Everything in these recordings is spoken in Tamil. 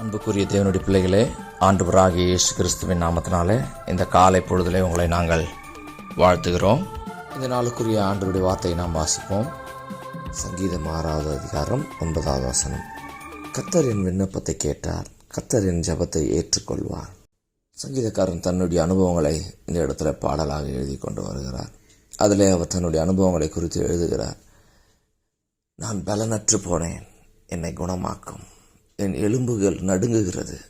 அன்புக்குரிய தேவனுடைய பிள்ளைகளே ஆண்டவராகிய இயேசு கிறிஸ்துவின் நாமத்தினாலே இந்த காலை பொழுதிலே உங்களை நாங்கள் வாழ்த்துகிறோம். இந்த நாளுக்குரிய ஆண்டவருடைய வார்த்தையை நாம் வாசிப்போம். சங்கீதம் ஆறாவது அதிகாரம் ஒன்பதாவது வசனம். கத்தரின் விண்ணப்பத்தை கேட்டார். கத்தரின் ஜெபத்தை ஏற்றுக்கொள்வார். சங்கீதக்காரன் தன்னுடைய அனுபவங்களை இந்த இடத்துல பாடலாக எழுதி கொண்டு வருகிறார். அதிலே அவர் தன்னுடைய அனுபவங்களை குறித்து எழுதுகிறார். நான் பலனற்று போனேன். என்னை குணமாக்கும். என் எலும்புகள் நடுங்குகிறது.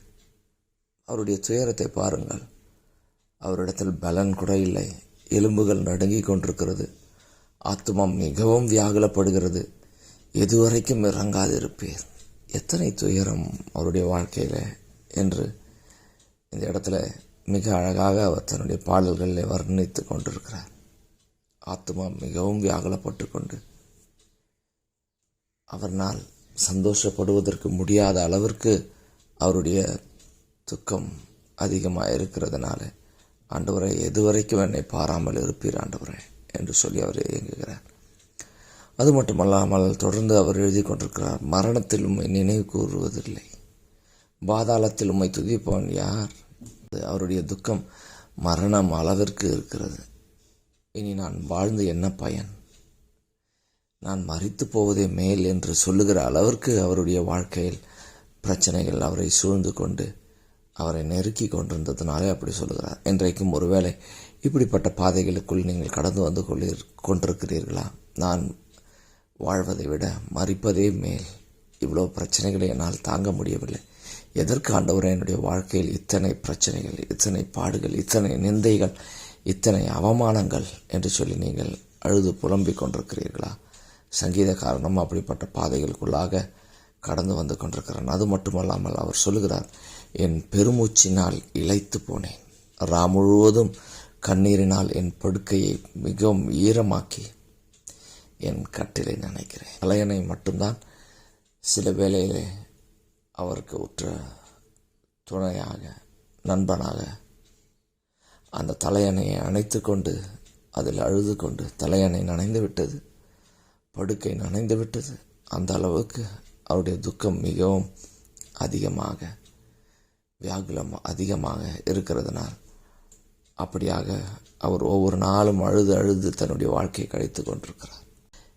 அவருடைய துயரத்தை பாருங்கள். அவரிடத்தில் பலன் கூட இல்லை. எலும்புகள் நடுங்கிக் கொண்டிருக்கிறது. ஆத்மம் மிகவும் வியாகுலப்படுகிறது. எதுவரைக்கும் இறங்காதிருப்பீர். எத்தனை துயரம் அவருடைய வாழ்க்கையில் என்று இந்த இடத்துல மிக அழகாக அவர் தன்னுடைய பாடல்களில் வர்ணித்து கொண்டிருக்கிறார். ஆத்மா மிகவும் வியாகுலப்பட்டு கொண்டு அவர்னால் சந்தோஷப்படுவதற்கு முடியாத அளவிற்கு அவருடைய துக்கம் அதிகமாக இருக்கிறதுனால ஆண்டவரை எதுவரைக்கும் என்னை பாராமல் இருப்பீர் ஆண்டவரே என்று சொல்லி அவர் இயங்குகிறார். அது மட்டுமல்லாமல் தொடர்ந்து அவர் எழுதி கொண்டிருக்கிறார் மரணத்தில் உண்மை நினைவு கூறுவதில்லை. பாதாளத்தில் உண்மை துதிப்பவன் யார்? அவருடைய துக்கம் மரணம் அளவிற்கு இருக்கிறது. இனி நான் வாழ்ந்து என்ன பயன்? நான் மறித்து போவதே மேல் என்று சொல்லுகிற அளவிற்கு அவருடைய வாழ்க்கையில் பிரச்சனைகள் அவரை சூழ்ந்து கொண்டு அவரை நெருக்கி கொண்டிருந்ததுனாலே அப்படி சொல்லுகிறார். என்றைக்கும் ஒருவேளை இப்படிப்பட்ட பாதைகளுக்குள் நீங்கள் கடந்து வந்து கொள்ளீர் கொண்டிருக்கிறீர்களா? நான் வாழ்வதை விட மறிப்பதே மேல். இவ்வளோ பிரச்சனைகளை என்னால் தாங்க முடியவில்லை. எதற்கு ஆண்டவரே என்னுடைய வாழ்க்கையில் இத்தனை பிரச்சனைகள் இத்தனை பாடுகள் இத்தனை நிந்தைகள் இத்தனை அவமானங்கள் என்று சொல்லி நீங்கள் அழுது புலம்பிக் கொண்டிருக்கிறீர்களா? சங்கீதக்காரனும் அப்படிப்பட்ட பாதைகளுக்குள்ளாக கடந்து வந்து கொண்டிருக்கிறான். அது மட்டுமல்லாமல் அவர் சொல்லுகிறார் என் பெருமூச்சினால் இழைத்து போனேன். ரா முழுவதும் கண்ணீரினால் என் படுக்கையை மிகவும் ஈரமாக்கி என் கட்டிலை நினைக்கிறேன். தலையணை மட்டும்தான் சில வேளையிலே அவருக்கு உற்ற துணையாக நண்பனாக அந்த தலையணையை அணைத்து கொண்டு அதில் அழுது கொண்டு தலையணை நனைந்து விட்டது. படுக்கை நனைந்து விட்டது. அந்த அளவுக்கு அவருடைய துக்கம் மிகவும் அதிகமாக வியாகுலம் அதிகமாக இருக்கிறதுனால் அப்படியாக அவர் ஒவ்வொரு நாளும் அழுது அழுது தன்னுடைய வாழ்க்கையை கழித்து கொண்டிருக்கிறார்.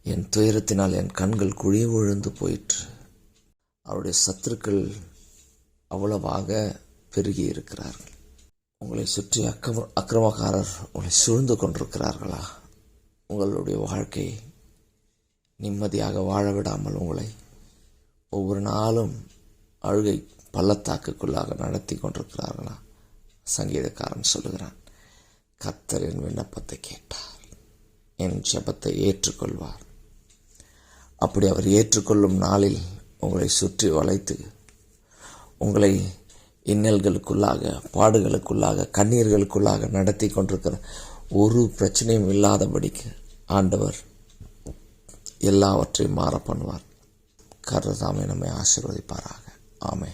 என் துயரத்தினால் என் கண்கள் குழி விழுந்து போயிற்று. அவருடைய சத்துருக்கள் அவ்வளவாக பெருகி இருக்கிறார்கள். உங்களை சுற்றி அக்கிரம அக்கிரமக்காரர் உங்களை சூழ்ந்து கொண்டிருக்கிறார்களா? உங்களுடைய வாழ்க்கை நிம்மதியாக வாழ விடாமல் உங்களை ஒவ்வொரு நாளும் அழுகை பள்ளத்தாக்குக்குள்ளாக நடத்தி கொண்டிருக்கிறார்களா? சங்கீதக்காரன் சொல்லுகிறான் கத்தரின் விண்ணப்பத்தை கேட்டார். என் ஜபத்தை ஏற்றுக்கொள்வார். அப்படி அவர் ஏற்றுக்கொள்ளும் நாளில் உங்களை சுற்றி வளைத்து உங்களை இன்னல்களுக்குள்ளாக பாடுகளுக்குள்ளாக கண்ணீர்களுக்குள்ளாக நடத்தி கொண்டிருக்கிற ஒரு பிரச்சனையும் இல்லாதபடிக்கு ஆண்டவர் எல்லாவற்றையும் மாற பண்ணுவார். கர்த்ததாமே நம்மை ஆசீர்வதிப்பாராக. ஆமே